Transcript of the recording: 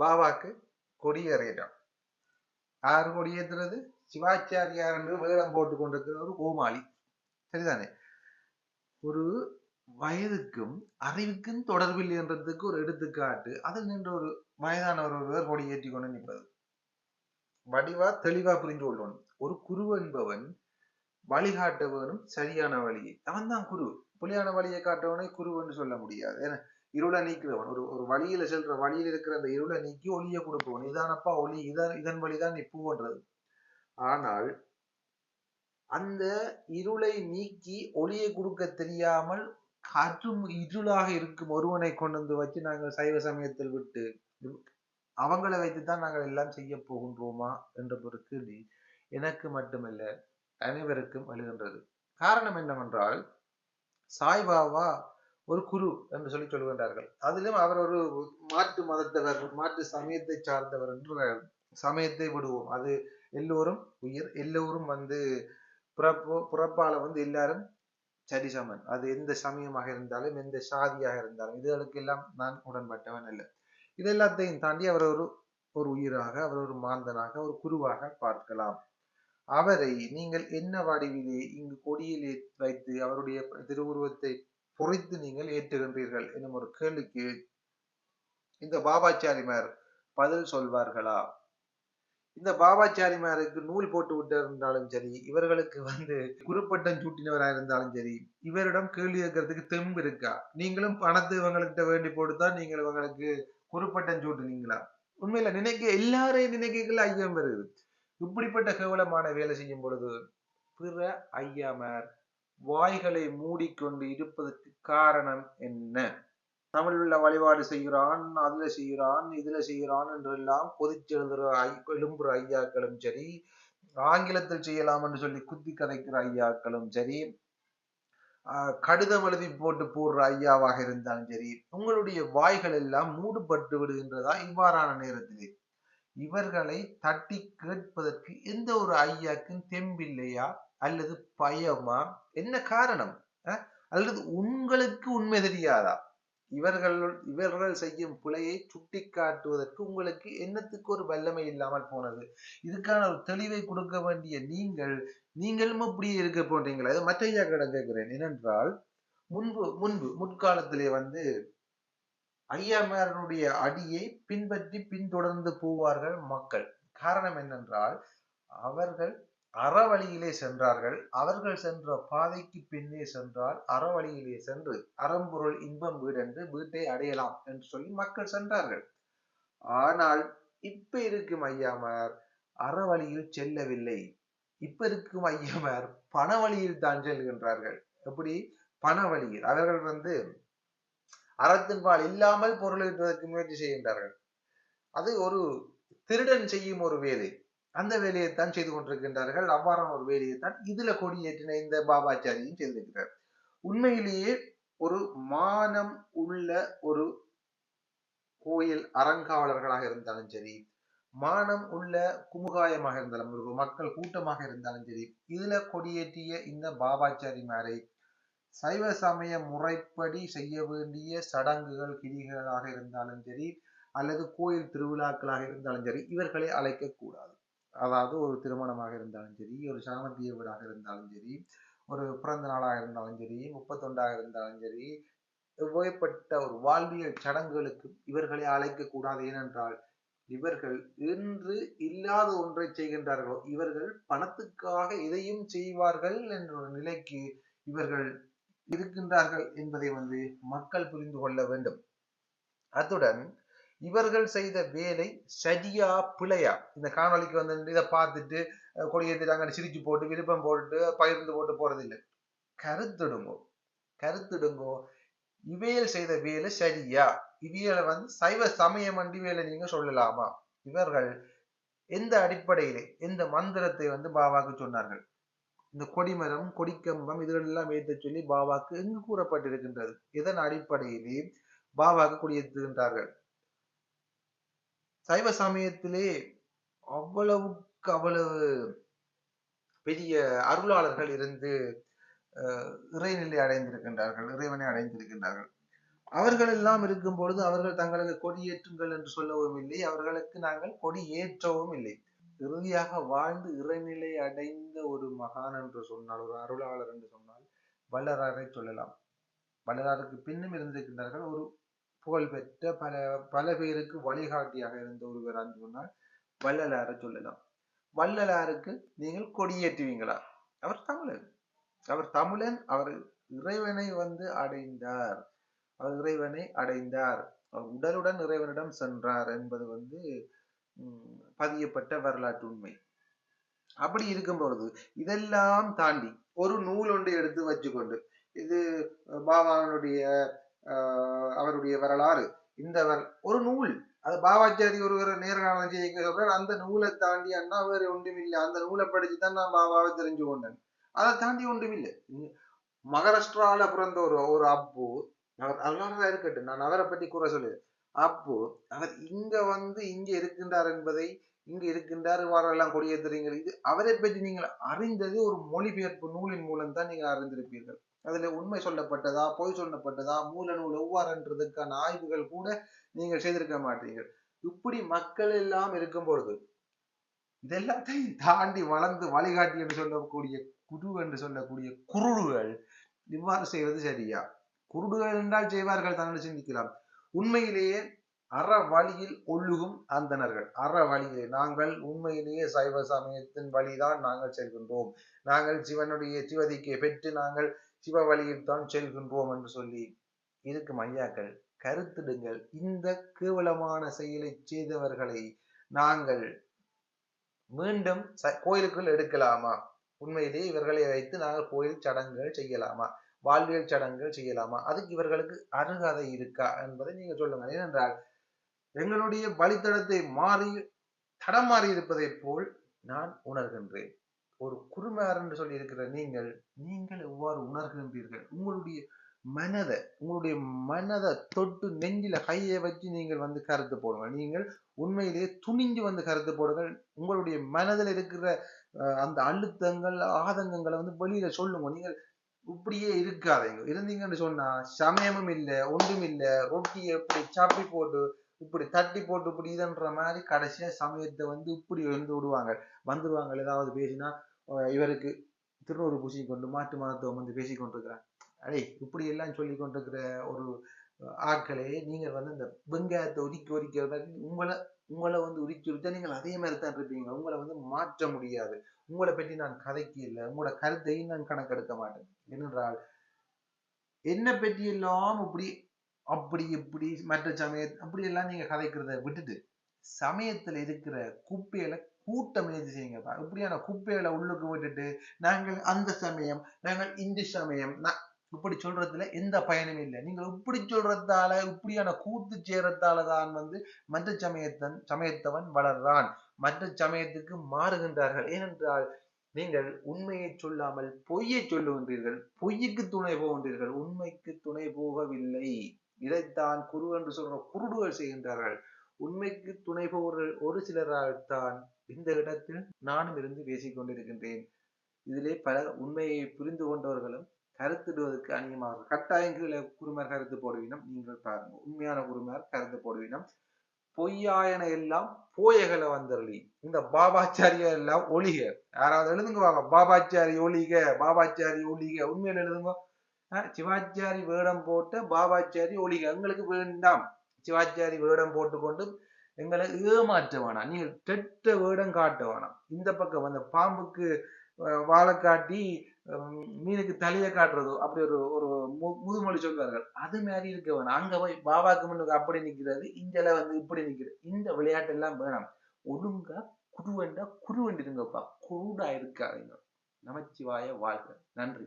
பாபாக்கு கொடியேறிட்டான் யாரு கொடியேற்றுறது சிவாச்சாரியார் என்று வேடம் போட்டு கொண்டிருக்கிற ஒரு கோமாளி. சரிதானே? ஒரு வயதுக்கும் அறிவுக்கும் தொடர்பில்லை என்றதுக்கு ஒரு எடுத்துக்காட்டு அதில் நின்று ஒரு வயதானவர் ஒருவர் கொடி ஏற்றி கொண்டு நிற்பது. வடிவா தெளிவா புரிந்து கொள்ளணும் ஒரு குரு என்பவன் வழிகாட்ட வேணும் சரியான வழியை. அவன் தான் குரு. புலியான வழியை காட்டவனை குரு என்று சொல்ல முடியாது. ஏன்னா இருளை நீக்கிறவன் ஒரு ஒரு வழியில செல்ற வழியில இருக்கிற அந்த இருளை நீக்கி ஒளியை கொடுப்பவன். இதானப்பா ஒளி இதான் இதன் வழிதான் நீ பூவன்றது ஆனால் அந்த இருளை நீக்கி ஒளியை கொடுக்க தெரியாமல் காற்றும் இருளாக இருக்கும் ஒருவனை கொண்டு வந்து வச்சு நாங்கள் சைவ சமயத்தில் விட்டு அவங்கள வைத்துதான் நாங்கள் எல்லாம் செய்ய போகின்றோமா என்ற ஒரு கேள்வி எனக்கு மட்டுமல்ல அனைவருக்கும் எழுகின்றது காரணம் என்னவென்றால் சாய்பாபா ஒரு குரு என்று சொல்லி சொல்கின்றார்கள். அதிலும் அவர் ஒரு மாற்று மதத்தவர் மாற்று சமயத்தை சார்ந்தவர் என்று சமயத்தை விடுவோம். அது எல்லோரும் உயிர் எல்லோரும் வந்து பிறப்பு பிறப்பால வந்து எல்லாரும் சரிசமன். அது எந்த சமயமாக இருந்தாலும் எந்த சாதியாக இருந்தாலும் இதுகளுக்கு எல்லாம் நான் உடன்பட்டவன் அல்ல. இது எல்லாத்தையும் தாண்டி அவர் ஒரு ஒரு உயிராக அவர் ஒரு மாந்தனாக ஒரு குருவாக பார்க்கலாம். அவரை நீங்கள் என்ன வடிவிலே இங்கு கொடியிலே வைத்து அவருடைய திருவுருவத்தை குறைத்து நீங்கள் ஏற்றுகின்றீர்கள் என்னும் ஒரு கேள்விக்கு இந்த பாபாச்சாரிமார் பதில் சொல்வார்களா? இந்த பாபாச்சாரிமாருக்கு நூல் போட்டு விட்டார் இருந்தாலும் சரி இவர்களுக்கு வந்து குருப்பட்டம் சூட்டினவராக இருந்தாலும் சரி இவரிடம் கேள்வி கேட்கறதுக்கு தெம்பு இருக்கா? நீங்களும் பணத்தை இவங்கள்கிட்ட வேண்டி போட்டுதான் நீங்கள் இவங்களுக்கு குருப்பட்டம் சூட்டுனீங்களா? உண்மையில நினைக்க எல்லாரையும் நினைக்கல ஐயம் வருது. இப்படிப்பட்ட கேவலமான வேலை செய்யும் பொழுது பிற ஐயாமார் வாய்களை மூடிக்கொண்டு இருப்பதற்கு காரணம் என்ன? தமிழ்ல வழிபாடு செய்கிறான் அதுல செய்கிறான் இதுல செய்கிறான் என்றெல்லாம் கொதிச்சு ஐ எழும்புற ஐயாக்களும் சரி ஆங்கிலத்தில் செய்யலாம் என்று சொல்லி குத்தி கதைக்கிற ஐயாக்களும் சரி கடிதம் எழுதி போட்டு போடுற ஐயாவாக இருந்தாலும் சரி உங்களுடைய வாய்கள் எல்லாம் மூடுபட்டு விடுகின்றதா இவ்வாறான நேரத்திலே? இவர்களை தட்டி கேட்பதற்கு எந்த ஒரு ஐயாக்கும் தெம்பில்லையா? அல்லது பயமா? என்ன காரணம்? அல்லது உங்களுக்கு உண்மை தெரியாதா? இவர்கள் இவர்கள் செய்யும் பிழையை சுட்டி காட்டுவதற்கு உங்களுக்கு என்னத்துக்கு ஒரு வல்லமை இல்லாமல் போனது? இதுக்கான ஒரு தெளிவை கொடுக்க வேண்டிய நீங்கள் நீங்களும் அப்படியே இருக்க போன்றீங்களா? இதை மற்ற ஐயா கடன் கேட்கிறேன். ஏனென்றால் முன்பு முன்பு முற்காலத்திலே வந்து ஐயாமாரனுடைய அடியை பின்பற்றி பின்தொடர்ந்து போவார்கள் மக்கள். காரணம் என்னென்றால் அவர்கள் அறவழியிலே சென்றார்கள். அவர்கள் சென்ற பாதைக்கு பின்னே சென்றால் அறவழியிலே சென்று அறம்பொருள் இன்பம் வீடென்று வீட்டை அடையலாம் என்று சொல்லி மக்கள் சென்றார்கள். ஆனால் இப்ப இருக்கும் ஐயாமார் அறவழியில் செல்லவில்லை. இப்ப இருக்கும் ஐயாமார் பணவழியில் தான் செல்கின்றார்கள். எப்படி? பணவழியில். அவர்கள் வந்து அறத்தின்பால் இல்லாமல் பொருள் ஈட்டுவதற்கு முயற்சி செய்கின்றார்கள். அது ஒரு திருடன் செய்யும் ஒரு வேலை. அந்த வேலையைத்தான் செய்து கொண்டிருக்கின்றார்கள். அவ்வாறான ஒரு வேலையைத்தான் இதுல கொடியேற்றின இந்த பாபாச்சாரியும் செய்திருக்கிறார். உண்மையிலேயே ஒரு மானம் உள்ள ஒரு கோயில் அறங்காவலர்களாக இருந்தாலும் சரி மானம் உள்ள குமுகாயமாக இருந்தாலும் ஒரு மக்கள் கூட்டமாக இருந்தாலும் சரி இதுல கொடியேற்றிய இந்த பாபாச்சாரிமாரை சைவ சமய முறைப்படி செய்ய வேண்டிய சடங்குகள் கிரிகளாக இருந்தாலும் சரி அல்லது கோயில் திருவிழாக்களாக இருந்தாலும் சரி இவர்களை அழைக்க கூடாது அதாவது ஒரு திருமணமாக இருந்தாலும் சரி ஒரு சாமத்திய வீடாக இருந்தாலும் சரி ஒரு பிறந்த நாளாக இருந்தாலும் சரி முப்பத்தொண்டாக இருந்தாலும் சரி உபயப்பட்ட ஒரு வாழ்வியல் சடங்குகளுக்கு இவர்களை அழைக்க கூடாது ஏனென்றால் இவர்கள் இன்று இல்லாத ஒன்றை செய்கின்றார்களோ இவர்கள் பணத்துக்காக இதையும் செய்வார்கள் என்ற ஒரு நிலைக்கு இவர்கள் இருக்கின்றார்கள் என்பதை வந்து மக்கள் புரிந்து கொள்ள வேண்டும். அத்துடன் இவர்கள் செய்த வேலை சரியா பிழையா? இந்த காணொலிக்கு வந்து இதை பார்த்துட்டு கொடியேற்றிட்டாங்க சிரிச்சு போட்டு விருப்பம் போட்டு பகிர்ந்து போட்டு போறது இல்லை. கருத்துடுங்கோ. கருத்துடுங்கோ. இவையல் செய்த வேலை சரியா? இவையலை வந்து சைவ சமயம் அண்டி வேலை நீங்க சொல்லலாமா? இவர்கள் எந்த அடிப்படையிலே எந்த மந்திரத்தை வந்து பாபாக்கு சொன்னார்கள்? இந்த கொடிமரம் கொடிக்கம்பம் இதுகள் எல்லாம் ஏற்ற சொல்லி பாபாக்கு எங்கு கூறப்பட்டிருக்கின்றது? இதன் அடிப்படையிலே பாபாக்கு குடியேற்றுகின்றார்கள் சைவ சமயத்திலே அவ்வளவுக்கு அவ்வளவு பெரிய அருளாளர்கள் இருந்து இறைநிலை அடைந்திருக்கின்றார்கள் இறைவனை அடைந்திருக்கின்றார்கள். அவர்கள் எல்லாம் இருக்கும் பொழுது அவர்கள் தங்களுக்கு கொடியேற்றுங்கள் என்று சொல்லவும் இல்லை அவர்களுக்கு நாங்கள் கொடி ஏற்றவும் இல்லை. இறுதியாக வாழ்ந்து இறைநிலை அடைந்த ஒரு மகான் என்று சொன்னால் ஒரு அருளாளர் என்று சொன்னால் வள்ளலாரை சொல்லலாம். வள்ளலாருக்கு பின்னும் இருந்திருக்கின்றார்கள். ஒரு புகழ்பெற்ற பல பல பேருக்கு வழிகாட்டியாக இருந்த ஒருவர் சொன்னால் வள்ளலாரை சொல்லலாம். வள்ளலாருக்கு நீங்கள் கொடியேற்றுவீங்களா? அவர் தமிழன் அவர் தமிழன் அவர் இறைவனை வந்து அடைந்தார். அவர் இறைவனை அடைந்தார். அவர் உடலுடன் இறைவனிடம் சென்றார் என்பது வந்து பதியப்பட்ட வரலாற்று உண்மை. அப்படி இருக்கும் பொழுது இதெல்லாம் தாண்டி ஒரு நூல் ஒன்று எடுத்து வச்சுக்கொண்டு இது பாபானுடைய அவருடைய வரலாறு. இந்த ஒரு நூல். அது பாபாச்சாரி ஒருவர் நேரான செய்ய சொல்றார் அந்த நூலை தாண்டி அண்ணா வேறு ஒன்றுமில்லை. அந்த நூலை படிச்சுதான் நான் பாபாவை தெரிஞ்சு கொண்டேன். அதை தாண்டி ஒன்றுமில்லை. மகாராஷ்டிரால பிறந்த ஒரு ஒரு அப்பு அவர் அதனாலதான் இருக்கட்டும். நான் அவரை பற்றி கூற சொல்லு. அப்போ அவர் இங்க வந்து இங்க இருக்கின்றார் என்பதை இங்க இருக்கின்றார் வாரெல்லாம் கொடியேற்றுறீங்க இது அவரை பற்றி நீங்கள் அறிந்தது ஒரு மொழிபெயர்ப்பு நூலின் மூலம் தான் நீங்கள் அறிந்திருப்பீர்கள். அதுல உண்மை சொல்லப்பட்டதா பொய் சொல்லப்பட்டதா மூல நூல் எவ்வாறுன்றதுக்கான ஆய்வுகள் கூட நீங்கள் செய்திருக்க மாட்டீர்கள். இப்படி மக்கள் எல்லாம் இருக்கும் பொழுது இதெல்லாத்தையும் தாண்டி வளர்ந்து வழிகாட்டி என்று சொல்லக்கூடிய குரு என்று சொல்லக்கூடிய குருடுகள் இவ்வாறு செய்வது சரியா? குருடுகள் என்றால் செய்வார்கள் தான் சிந்திக்கலாம். உண்மையிலேயே அற வழியில் ஒழுகும் அந்தனர்கள் அற வழியிலே. நாங்கள் உண்மையிலேயே சைவ சமயத்தின் வழிதான் நாங்கள் செல்கின்றோம். நாங்கள் சிவனுடைய சிவதிக்கை பெற்று நாங்கள் சிவ வழியில் தான் செல்கின்றோம் என்று சொல்லி இருக்கும் ஐயாக்கள் கருத்திடுங்கள். இந்த கேவலமான செயலை செய்தவர்களை நாங்கள் மீண்டும் கோயிலுக்குள் எடுக்கலாமா? உண்மையிலே இவர்களை வைத்து நாங்கள் கோயில் சடங்குகள் செய்யலாமா? வாழ்வியல் சடங்குகள் செய்யலாமா? அதுக்கு இவர்களுக்கு அருகதை இருக்கா என்பதை நீங்க சொல்லுங்க ஏனென்றால் எங்களுடைய வழித்தடத்தை மாறி தடம் மாறி இருப்பதை போல் நான் உணர்கின்றேன். ஒரு குருமார் என்று சொல்லி இருக்கிற நீங்கள் நீங்கள் எவ்வாறு உணர்கின்றீர்கள்? உங்களுடைய மனதை உங்களுடைய மனதை தொட்டு நெஞ்சில கையை வச்சு நீங்கள் வந்து கருத்து போடுங்கள். நீங்கள் உண்மையிலேயே துணிஞ்சு வந்து கருத்து போடுங்கள். உங்களுடைய மனதில் இருக்கிற அந்த அழுத்தங்கள் ஆதங்கங்களை வந்து வெளியில சொல்லுங்க நீங்கள் இப்படியே இருக்காதீங்க. இருந்தீங்கன்னு சொன்னா சமயமும் இல்லை ஒன்றும் இல்லை. ரொட்டியை இப்படி சாப்பி போட்டு இப்படி தட்டி போட்டு இப்படி இதுன்ற மாதிரி கடைசியா சமயத்தை வந்து இப்படி எழுந்து விடுவாங்க. வந்துருவாங்க. ஏதாவது பேசினா இவருக்கு திருநூறு பூசி கொண்டு மாட்டு மதத்துவம் வந்து பேசி கொண்டிருக்கிறாங்க அடே இப்படி எல்லாம் சொல்லி கொண்டிருக்கிற ஒரு ஆட்களே நீங்க வந்து இந்த வெங்காயத்தை ஒதுக்கி ஒதுக்கிறத உங்களை உங்களை வந்து உரிச்சு உரித்தா நீங்கள் அதே மாதிரி தான் இருப்பீங்க. உங்களை வந்து மாற்ற முடியாது. உங்களை பற்றி நான் கதைக்கு இல்லை. உங்களோட கருத்தையும் நான் கணக்கெடுக்க மாட்டேன். ஏனென்றால் என்னை பற்றி எல்லாம் இப்படி அப்படி இப்படி மற்ற சமய அப்படி எல்லாம் நீங்க கதைக்கிறத விட்டுட்டு சமயத்துல இருக்கிற குப்பையில கூட்ட முயற்சி செய்யுங்கப்பா இப்படியான குப்பைகளை உள்ளுக்கு விட்டுட்டு நாங்கள் அந்த சமயம் நாங்கள் இந்த சமயம் இப்படி சொல்றதுல எந்த பயனும் இல்லை. நீங்கள் இப்படி சொல்றதால இப்படியான கூத்து சேரத்தால தான் வந்து மற்ற சமயத்தன் சமயத்தவன் வளர்றான். மற்ற சமயத்துக்கு மாறுகின்றார்கள். ஏனென்றால் நீங்கள் உண்மையை சொல்லாமல் பொய்யை சொல்லுகின்றீர்கள். பொய்யுக்கு துணை போகின்றீர்கள். உண்மைக்கு துணை போகவில்லை. இதைத்தான் குரு என்று சொல்ற குருடுகள் செய்கின்றார்கள். உண்மைக்கு துணை போவர்கள் ஒரு சிலரால்தான் இந்த இடத்தில் நானும் இருந்து பேசிக் கொண்டிருக்கின்றேன். இதிலே பல உண்மையை புரிந்து கொண்டவர்களும் கருத்துடுவதற்கு அந்நியமாக கட்டாயம் கீழே குருமார் கருத்து போடுவினம் நீங்கள் பாருங்க. உண்மையான குருமார் கருத்து போடுவினம். பொய்யாயன எல்லாம் போயகளை வந்தருளி. இந்த பாபாச்சாரிய எல்லாம் ஒளிக. யாராவது எழுதுங்க வாங்க பாபாச்சாரி ஒளிக பாபாச்சாரி ஒளிக. உண்மையில எழுதுங்க. சிவாச்சாரி வேடம் போட்ட பாபாச்சாரி ஒளிக. எங்களுக்கு வேண்டாம். சிவாச்சாரி வேடம் போட்டுக்கொண்டு எங்களை ஏமாற்ற வேணாம் நீங்கள் கெட்ட வேடம் காட்ட வேணாம் இந்த பக்கம் அந்த பாம்புக்கு வாழை காட்டி மீனுக்கு தலையை காட்டுறதோ அப்படி ஒரு ஒரு முதுமொழி சொல்வார்கள். அது மாதிரி இருக்க வேணாம். அங்க போய் பாபாக்கு முன்னுக்கு அப்படி நிக்கிறது இங்கல வந்து இப்படி நிக்கிறது. இந்த விளையாட்டு எல்லாம் வேணாம். ஒழுங்கா குருவண்டா குருவண்டிருங்கப்பா. குருடா இருக்காதீங்க. நமச்சிவாய வாழ்க்கை நன்றி.